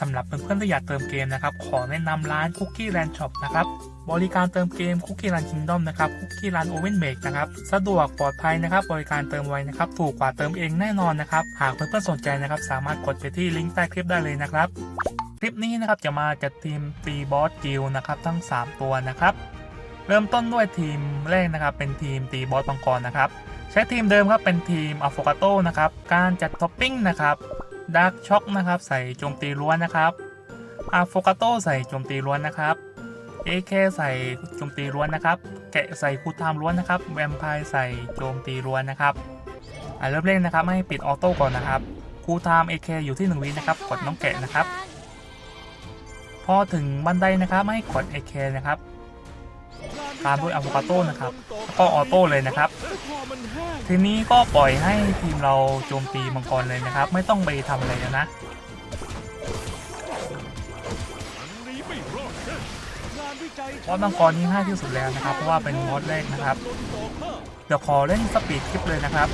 สำหรับเพื่อนๆที่อยากเติมเกมนะครับ ขอแนะนำร้าน Cookie Land Shop นะครับ บริการเติมเกม Cookie Land Kingdom นะครับ Cookie Land Oven Make นะครับ สะดวกปลอดภัยนะครับ บริการเติมไวนะครับ ถูกกว่าเติมเองแน่นอนนะครับ หากเพื่อนๆสนใจนะครับ สามารถกดไปที่ลิงก์ใต้คลิปได้เลยนะครับ คลิปนี้นะครับจะมาจากทีมตีบอสกิลนะครับ ทั้ง 3 ตัวนะครับ เริ่มต้นด้วยทีมแรกนะครับ เป็นทีมตีบอสมังกรนะครับ ใช้ทีมเดิมครับ เป็นทีมอะโฟกาโตนะครับ การจัดท็อปปิ้งนะครับ ดาร์กช็อคนะครับ ใส่โจมตีล้วนนะครับอะโฟกาโตใส่โจมตีล้วนนะครับ AK ใส่โจมตีล้วนนะครับ แกะใส่คูทามล้วนนะครับ แวมไพร์ใส่โจมตีล้วนนะครับอ่าเริ่มเล่นนะครับไม่ให้ปิดออโต้ก่อนนะครับคูทาม AK อยู่ที่1วินะครับ กดน้องแกะนะครับ พอถึงบันไดนะครับไม่ให้กด AK นะครับ ตามด้วยอะโวคาโต้นะครับแล้วก็ออโต้เลยนะครับ ทีนี้ก็ปล่อยให้ทีมเราโจมตีมังกรเลยนะครับ ไม่ต้องไปทำอะไรแล้วนะบอสมังกรนี่ง่ายที่สุดแล้วนะครับ เพราะว่าเป็นบอสแรกนะครับ เดี๋ยวขอเล่นสปีดคลิปเลยนะครับ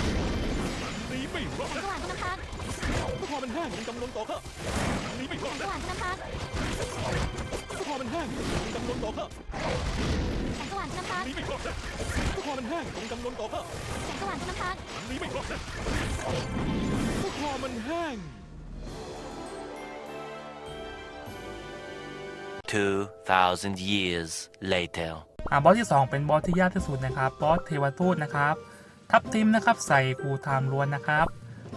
สว่างธนพักพอมันแห้งมึงจำนวนต่อข้าหนีไม่รอดสว่างธนพักพอมันแห้งมึงจำนวนต่อข้าแสงสว่างธนพักหนีไม่รอดพอมันแห้งมึงจำนวนต่อข้าแสงสว่างธนพักหนีไม่รอดพอมันแห้ง 2,000 years later. อ่าบอสที่ 2 เป็นบอสที่ยากที่สุดนะครับ บอสเทวทูตนะครับ ทับทิมนะครับใส่คูไทม์ล้วนนะครับ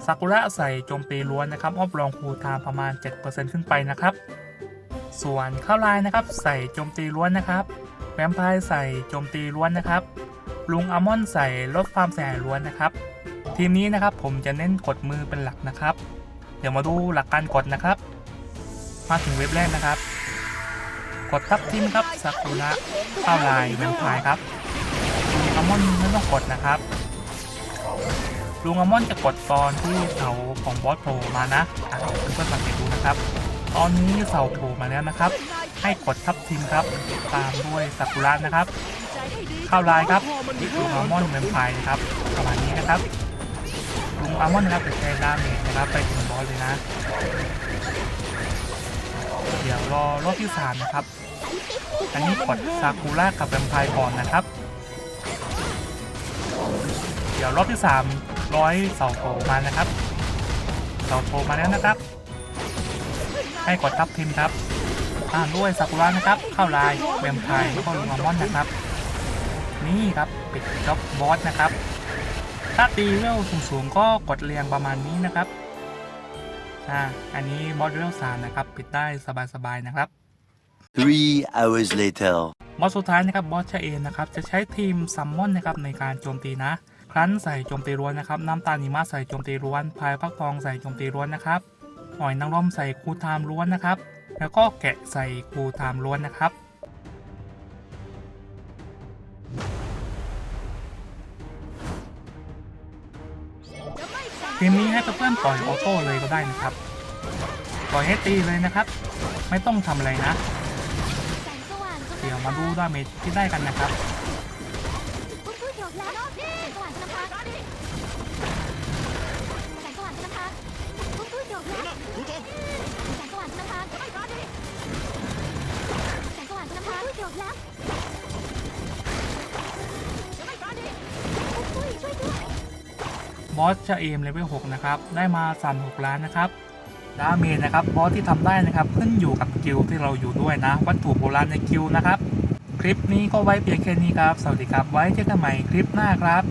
ซากุระใส่โจมตีล้วนนะครับออฟรองคูไทม์ประมาณ 7%ขึ้นไปนะครับ ส่วนข้าวลายนะครับ ใส่โจมตีล้วนนะครับ แวมไพร์ใส่โจมตีล้วนนะครับ ลุงอัลมอนใส่ลดความเสียหายล้วนนะครับ ทีมนี้นะครับผมจะเน้นกดมือเป็นหลักนะครับ เดี๋ยวมาดูหลักการกดนะครับ มาถึงเว็บแรกนะครับ กดทับทิมครับซากุระข้าลายแวมไพร์ครับลุงอัลมอนไม่ต้องกดนะครับลุงอัลมอนจะกดตอนที่เสาของบอสโผล่มานะอะเพื่อนๆสังเกตดูนะครับ ตอนนี้เสาโผล่มาแล้วนะครับ ให้กดทับทิมครับ ตามด้วยซากุระนะครับ เข้าลายครับลุงอัลมอนด์แวมไพนะครับประมาณนี้นะครับลุงอัลมอนด์นะครับจะใช้ดาเมจนะครับ ไปถึงบอสเลยนะ เดี๋ยวรอรอบที่สามนะครับ อันนี้กดซากุระกับแวมไพก่อนนะครับ เดี๋ยวรอบที่สามร้อยเสาโผล่มานะครับเสาโผล่มาแล้วนะครับ ให้กดทับทิมครับ ตามด้วยซากุระนะครับ เข้าลายแวมไพร์แล้วก็ลูมามอนนะครับ นี่ครับปิดจ็อบบอสนะครับ ถ้าตีเวลสูงๆก็กดเรียงประมาณนี้นะครับอ่าอันนี้บอสเวลสามนะครับ ปิดได้สบายๆนะครับ Three hours later. บอสสุดท้ายนะครับบอสชาเอนนะครับจะใช้ทีมซัมมอนนะครับในการโจมตีนะ ครั้นใส่โจมตีล้วนนะครับน้ำตาลหิมะใส่โจมตีล้วนพายฟักทองใส่โจมตีล้วนนะครับหอยนางรมใส่คูไทม์ล้วนนะครับ แล้วก็แกะใส่คูไทม์ล้วนนะครับทีมนี้ให้เพื่อนปล่อยออโต้เลยก็ได้นะครับ ปล่อยให้ตีเลยนะครับ ไม่ต้องทำอะไรนะเดี๋ยวมาดูดาเมจที่ได้กันนะครับ บอสชาเอมเลเวล6นะครับ ได้มา 36 ล้านนะครับดาเมจนะครับบอสที่ทำได้นะครับ ขึ้นอยู่กับกิลที่เราอยู่ด้วยนะ วัตถุโบราณในกิลนะครับ คลิปนี้ก็ไว้เพียงแค่นี้ครับ สวัสดีครับ ไว้เจอกันใหม่คลิปหน้าครับ